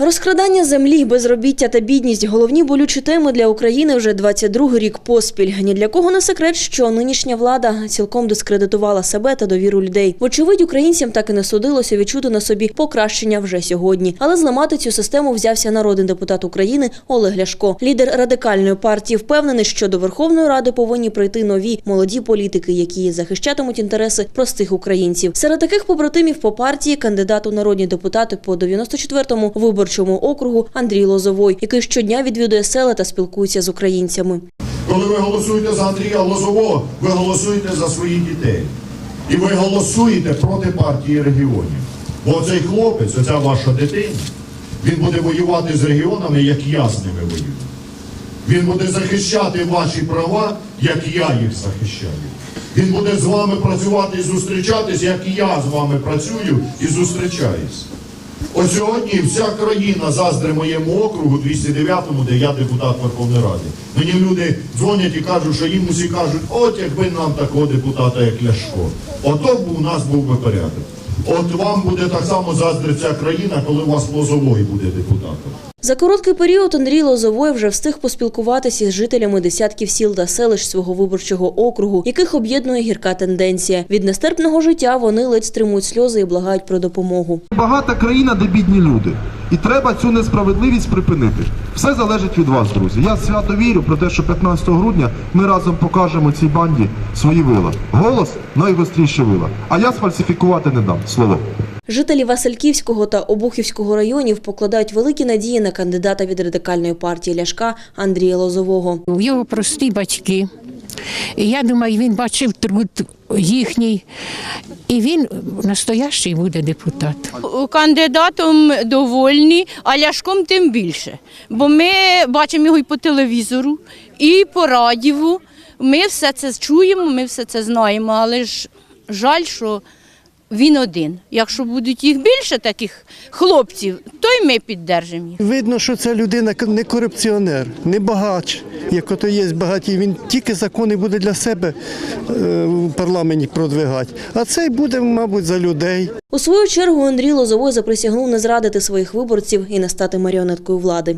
Розкрадання землі, безробіття та бідність – головні болючі теми для України вже 22 рік поспіль. Ні для кого не секрет, що нинішня влада цілком дискредитувала себе та довіру людей. Вочевидь, українцям так і не судилося відчути на собі покращення вже сьогодні. Але зламати цю систему взявся народний депутат України Олег Ляшко. Лідер радикальної партії впевнений, що до Верховної Ради повинні прийти нові молоді політики, які захищатимуть інтереси простих українців. Серед таких побратимів по партії кандидат у народні депутати по 94-му виборчому округу Андрій Лозовой, який щодня відвідує села та спілкується з українцями. Коли ви голосуєте за Андрія Лозового, ви голосуєте за своїх дітей. І ви голосуєте проти партії регіонів. Бо цей хлопець, оця ваша дитина, він буде воювати з регіонами, як я з ними воюю. Він буде захищати ваші права, як я їх захищаю. Він буде з вами працювати і зустрічатись, як я з вами працюю і зустрічаюсь. Ось сьогодні вся країна заздре моєму округу 209-му, де я депутат Верховної Ради. Мені люди дзвонять і кажуть, що їм усі кажуть, от якби нам такого депутата, як Ляшко. Ото б у нас був би порядок. От вам буде так само заздре ця країна, коли у вас Лозовой буде депутатом. За короткий період Андрій Лозовой вже встиг поспілкуватися з жителями десятків сіл та селищ свого виборчого округу, яких об'єднує гірка тенденція. Від нестерпного життя вони ледь стримують сльози і благають про допомогу. Багата країна, де бідні люди. І треба цю несправедливість припинити. Все залежить від вас, друзі. Я свято вірю про те, що 15 грудня ми разом покажемо цій банді свої вила. Голос найгостріше вила. А я сфальсифікувати не дам. Слово. Жителі Васильківського та Обухівського районів покладають великі надії на кандидата від радикальної партії Ляшка Андрія Лозового. В його прості батьки. І я думаю, він бачив труд їхній, і він настоящий буде депутат. Кандидатом довольні, а Ляшком тим більше. Бо ми бачимо його і по телевізору, і по радіо. Ми все це чуємо, ми все це знаємо, але ж жаль, що він один. Якщо будуть їх більше таких хлопців, то й ми піддержимо їх. Видно, що це людина не корупціонер, не багач, як ото є багатій. Він тільки закони буде для себе е, в парламенті продвигати. А цей буде, мабуть, за людей. У свою чергу Андрій Лозовой заприсягнув не зрадити своїх виборців і не стати маріонеткою влади.